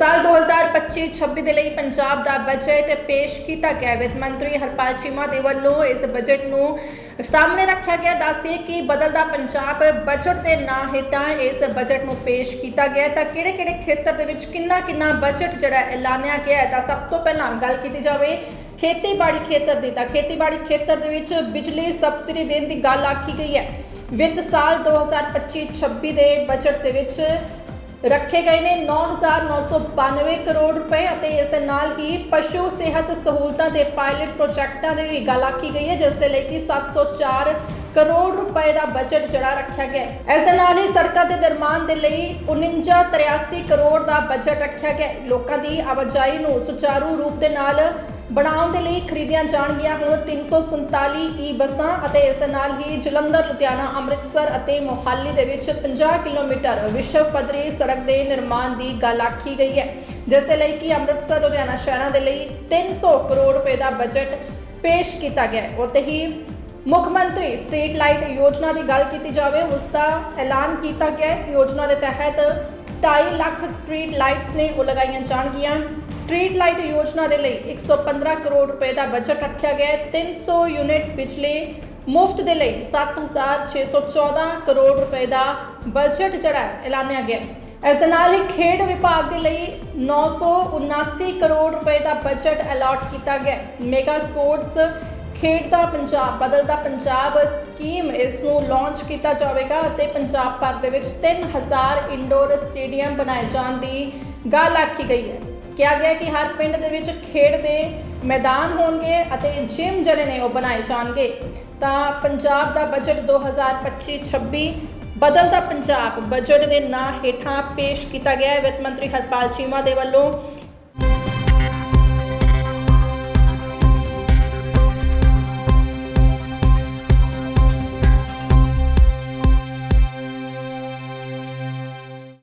ਸਾਲ 2025-26 ਦੇ ਲਈ ਪੰਜਾਬ ਦਾ ਬਜਟ ਪੇਸ਼ ਕੀਤਾ ਗਿਆ ਵਿੱਤ ਮੰਤਰੀ ਹਰਪਾਲ ਚੀਮਾ ਦੇ ਵੱਲੋਂ ਇਸ ਬਜਟ ਨੂੰ ਸਾਹਮਣੇ ਰੱਖਿਆ ਗਿਆ। ਦੱਸਦੇ ਕਿ ਬਦਲਦਾ ਪੰਜਾਬ ਬਜਟ ਦੇ ਨਾਂ ਹੇਠਾਂ ਇਸ ਬਜਟ ਨੂੰ ਪੇਸ਼ ਕੀਤਾ ਗਿਆ ਤਾਂ ਕਿਹੜੇ-ਕਿਹੜੇ ਖੇਤਰ ਦੇ ਵਿੱਚ ਕਿੰਨਾ-ਕਿੰਨਾ ਬਜਟ ਜਿਹੜਾ ਐਲਾਨਿਆ ਗਿਆ ਹੈ? ਤਾਂ ਸਭ ਤੋਂ ਪਹਿਲਾਂ ਗੱਲ ਕੀਤੀ ਜਾਵੇ ਖੇਤੀਬਾੜੀ ਖੇਤਰ ਦੀ। ਤਾਂ ਖੇਤੀਬਾੜੀ ਖੇਤਰ ਦੇ ਵਿੱਚ ਬਿਜਲੀ ਸਬਸਿਡੀ ਦੇਣ ਦੀ ਗੱਲ ਆਖੀ ਗਈ ਹੈ। ਵਿੱਤ ਸਾਲ 2025-26 ਦੇ ਬਜਟ ਦੇ ਵਿੱਚ ਰੱਖੇ ਗਏ ਨੇ 9992 ਕਰੋੜ ਰੁਪਏ ਅਤੇ ਇਸ ਦੇ ਨਾਲ ਹੀ ਪਸ਼ੂ ਸਿਹਤ ਸਹੂਲਤਾਂ ਦੇ ਪਾਇਲਟ ਪ੍ਰੋਜੈਕਟਾਂ ਦੀ ਵੀ ਗੱਲ ਆਖੀ ਗਈ ਹੈ, ਜਿਸ ਦੇ ਲਈ ਕਿ 704 ਕਰੋੜ ਰੁਪਏ ਦਾ ਬਜਟ ਜਿਹੜਾ ਰੱਖਿਆ ਗਿਆ ਹੈ। ਇਸ ਦੇ ਨਾਲ ਹੀ ਸੜਕਾਂ ਦੇ ਨਿਰਮਾਣ ਦੇ ਲਈ 4983 ਕਰੋੜ ਦਾ ਬਜਟ ਰੱਖਿਆ ਗਿਆ ਲੋਕਾਂ ਦੀ ਆਵਾਜਾਈ ਨੂੰ ਸੁਚਾਰੂ ਰੂਪ ਦੇ ਨਾਲ ਬਣਾਉਣ ਦੇ ਲਈ ਖਰੀਦੀਆਂ ਜਾਣਗੀਆਂ ਹੁਣ 347 ਈ ਬੱਸਾਂ ਅਤੇ ਇਸ ਦੇ ਨਾਲ ਹੀ ਜਲੰਧਰ, ਲੁਧਿਆਣਾ, ਅੰਮ੍ਰਿਤਸਰ ਅਤੇ ਮੋਹਾਲੀ ਦੇ ਵਿੱਚ 50 ਕਿਲੋਮੀਟਰ ਵਿਸ਼ਵ ਪੱਧਰੀ ਸੜਕ ਦੇ ਨਿਰਮਾਣ ਦੀ ਗੱਲ ਆਖੀ ਗਈ ਹੈ, ਜਿਸ ਦੇ ਲਈ ਕਿ ਅੰਮ੍ਰਿਤਸਰ, ਲੁਧਿਆਣਾ ਸ਼ਹਿਰਾਂ ਦੇ ਲਈ 300 ਕਰੋੜ ਰੁਪਏ ਦਾ ਬਜਟ ਪੇਸ਼ ਕੀਤਾ ਗਿਆ ਹੈ। ਉੱਥੇ ਹੀ ਮੁੱਖ ਮੰਤਰੀ ਸਟਰੀਟ ਲਾਈਟ ਯੋਜਨਾ ਦੀ ਗੱਲ ਕੀਤੀ ਜਾਵੇ, ਉਸ ਦਾ ਐਲਾਨ ਕੀਤਾ ਗਿਆ ਹੈ। ਯੋਜਨਾ ਦੇ ਤਹਿਤ 2.5 ਲੱਖ ਸਟਰੀਟ ਲਾਈਟਸ ਨੇ ਉਹ ਲਗਾਈਆਂ ਜਾਣਗੀਆਂ। ਸਟਰੀਟ ਲਾਈਟ ਯੋਜਨਾ ਦੇ ਲਈ 115 ਕਰੋੜ ਰੁਪਏ ਦਾ ਬਜਟ ਰੱਖਿਆ ਗਿਆ ਹੈ। 300 ਯੂਨਿਟ ਬਿਜਲੀ ਮੁਫਤ ਦੇ ਲਈ 7614 ਕਰੋੜ ਰੁਪਏ ਦਾ ਬਜਟ ਜਿਹੜਾ ਐਲਾਨਿਆ ਗਿਆ ਇਸ ਦੇ ਨਾਲ ਹੀ ਖੇਡ ਵਿਭਾਗ ਦੇ ਲਈ 979 ਕਰੋੜ ਰੁਪਏ ਦਾ ਬਜਟ ਅਲਾਟ ਕੀਤਾ ਗਿਆ ਹੈ। ਮੈਗਾ ਸਪੋਰਟਸ ਖੇਡਦਾ ਪੰਜਾਬ ਬਦਲਦਾ ਪੰਜਾਬ ਸਕੀਮ ਇਸ ਨੂੰ ਲਾਂਚ ਕੀਤਾ ਜਾਵੇਗਾ ਅਤੇ ਪੰਜਾਬ ਭਰ ਦੇ ਵਿੱਚ 3000 ਇੰਡੋਰ ਸਟੇਡੀਅਮ ਬਣਾਏ ਜਾਣ ਦੀ ਗੱਲ ਆਖੀ ਗਈ ਹੈ। ਕਿਹਾ ਗਿਆ ਕਿ ਹਰ ਪਿੰਡ ਦੇ ਵਿੱਚ ਖੇਡ ਦੇ ਮੈਦਾਨ ਹੋਣਗੇ ਅਤੇ ਜਿਮ ਜਿਹੜੇ ਨੇ ਉਹ ਬਣਾਏ ਜਾਣਗੇ। ਤਾਂ ਪੰਜਾਬ ਦਾ ਬਜਟ 2025-26 ਬਦਲਦਾ ਪੰਜਾਬ ਬਜਟ ਦੇ ਨਾਂ ਹੇਠਾਂ ਪੇਸ਼ ਕੀਤਾ ਗਿਆ ਹੈ। ਵਿੱਤ ਮੰਤਰੀ ਹਰਪਾਲ ਚੀਮਾ ਦੇ ਵੱਲੋਂ